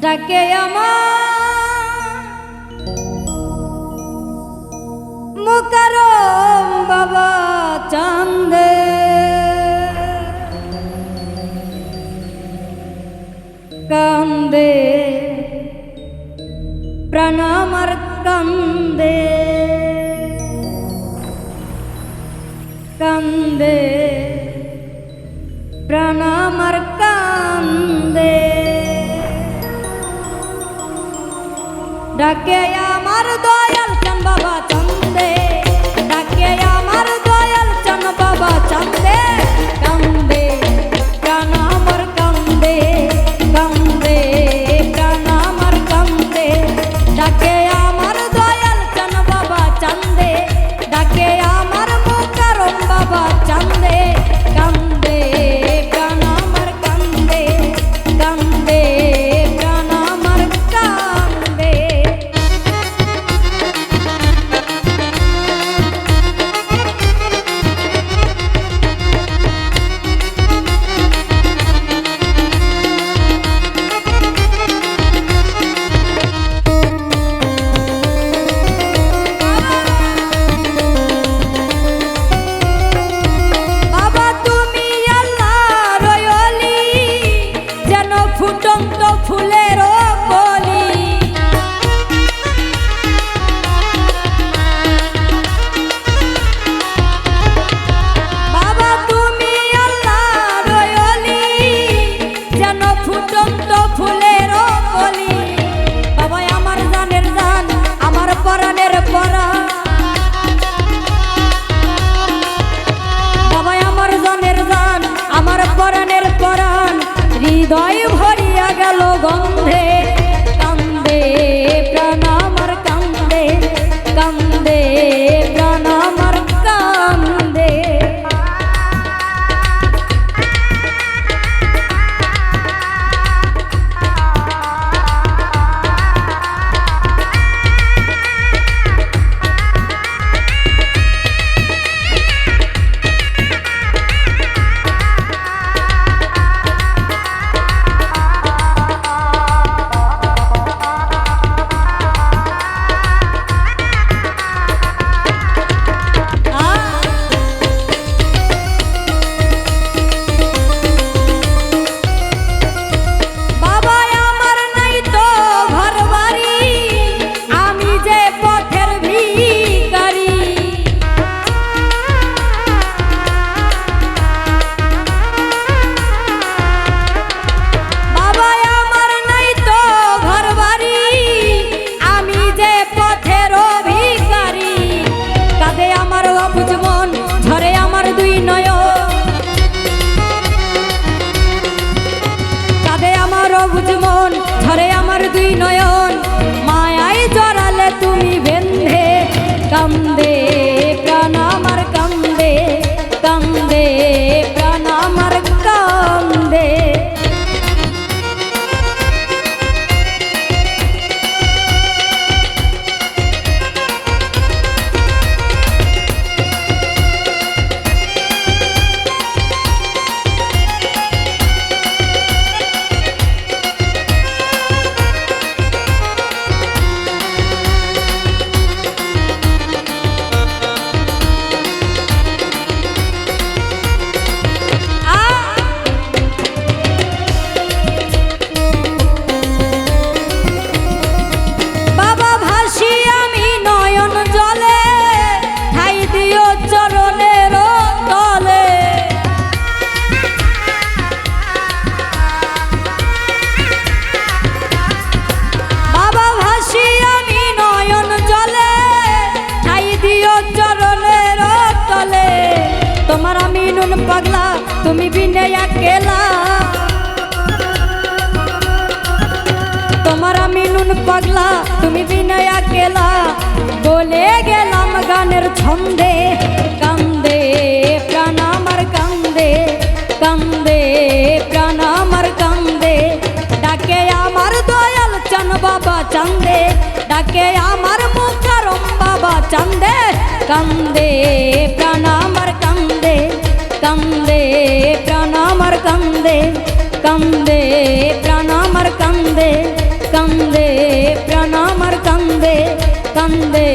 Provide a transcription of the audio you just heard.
ডাকে আমার। মুকারম বাবা চান্দে। কান্দে। প্রাণ আমার কান্দে। কান্দে। প্রাণ আমার কান্দে। ডাকে আমার দয়াল চান বাবা চন্দে হৃদয় ভরিয়া গেল গন্ধে। চরণের তলে। বাবা ভাসি আমি নয়ন জলে, ঠাই দিও চরণের তলে। তোমার আমি নুন পাগলা, তুমি বিনে কেলা তোমার আমি নুন পাগলা, তুমি বিনয়া কেলা বলে গেলাম গানের ছন্দে চান্দে ডাকে আমার মুখারম বাবা চান্দে। কান্দে, প্রাণ আমার কান্দে কান্দে, প্রাণ আমার কান্দে কান্দে, প্রাণ আমার কান্দে, প্রাণ আমার কান্দে কান্দে।